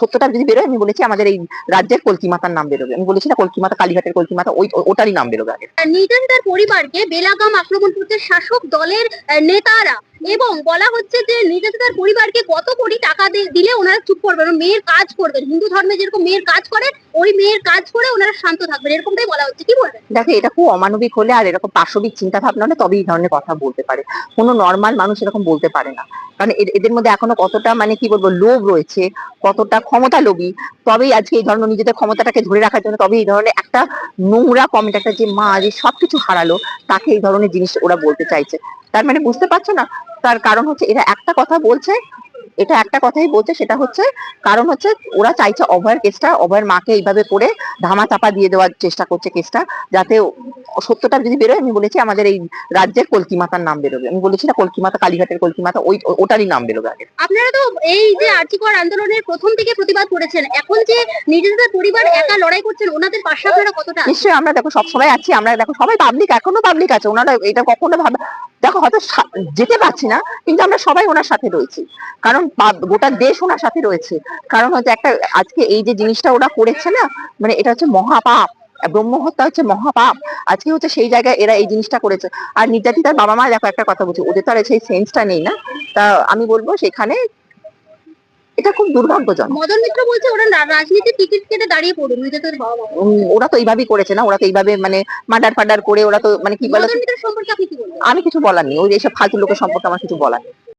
সত্যটা যদি বেরোয়, আমি বলেছি আমাদের এই রাজ্যের কলকিমাতার নাম বেরোবে। আমি বলেছি না কলকি মাতা কালীঘাটের কলকি মাতা ওই ওটারই নাম বেরোবে আগে নিজের তার পরিবারকে বেলাগাম আক্রমণ করতে শাসক দলের নেতারা এবং বলা হচ্ছে যে নিজের তার পরিবারকে কত কোটি টাকা দিলে ওনারা চুপ করবেন। মেয়ের কাজ করবেন। হিন্দু ধর্মে যেরকম মেয়ের কাজ করে, ওই মেয়ের কাজ করে ওনারা শান্ত থাকবেন। এরকমটাই বলা হচ্ছে। কি বলবেন? দেখো, এটা খুব অমানবিক হলে আর এরকম পাশবিক চিন্তা ভাবনা হলে তবে এই ধরনের কথা বলতে পারে। কোনো নর্মাল মানুষ এরকম বলতে পারে না। কারণ এদের মধ্যে এখনও কতটা মানে কি বলব, লোভ রয়েছে, কতটা ক্ষমতা লোভী তবেই আজকে এই ধরনের নিজেদের ক্ষমতাটাকে ধরে রাখার জন্য তবে এই ধরনের একটা নোংরা কমেন্ট একটা যে মা যে সবকিছু হারালো, তাকে এই ধরনের জিনিস ওরা বলতে চাইছে। তার মানে বুঝতে পারছ না? তার কারণ হচ্ছে এরা একটা কথা বলছে এটা একটা কথাই বলছে সেটা হচ্ছে কারণ হচ্ছে ওরা চাইছে অভয়ের কেসটা অভয়ের মাকে এইভাবে করে ধামা চাপা দিয়ে দেওয়ার চেষ্টা করছে কেসটা যাতে সত্যটা যদি বেরোয় আমি বলেছি আমাদের এই রাজ্যের কলকি মাতার নাম বেরোবে। আমি বলেছি না কলকি মাতা কালীঘাটের কলকি মাতা ওই ওটারই নাম বেরোবে আগে। আপনারা তো এই যে আর্চিকর আন্দোলনের প্রথম থেকে প্রতিবাদ করেছেন এখন যে নিজেদের পরিবার একা লড়াই করছেন ওনাদের পাশে আপনারা কতটা নিশ্চয়ই আমরা দেখো সবসময় আছি আমরা দেখো সবাই পাবলিক এখনও পাবলিক আছে ওনারা এটা কখনো ভাবে দেখো, হয়তো যেতে পারছি না, কিন্তু আমরা সবাই ওনার সাথে রয়েছি। কারণ গোটা দেশ ওনার সাথে রয়েছে। কারণ হচ্ছে একটা, আজকে এই যে জিনিসটা ওরা করেছে না মানে এটা হচ্ছে মহাপাপ। ব্রহ্মহত্যা হচ্ছে মহাপাপ। আজকে হচ্ছে সেই জায়গায় এরা এই জিনিসটা করেছে। আর নির্যাতিতার বাবা মা দেখো একটা কথা বলছে, ওদের তো আর সেই সেন্সটা নেই না। তা আমি বলব, সেখানে এটা খুব দুর্ভাগ্যজনক। মদন মিত্র বলছে ওরা রাজনীতির টিকিট কেটে দাঁড়িয়ে পড়ুন নিজেদের বাবা ওরা তো এইভাবেই করেছে না? ওরা তো এইভাবে মানে মার্ডার ফার্ডার করে ওরা তো মানে কি বলে? আমি কিছু বলার নেই। ওই এইসব ফালতু লোকের সম্পর্কে আমার কিছু বলার নেই।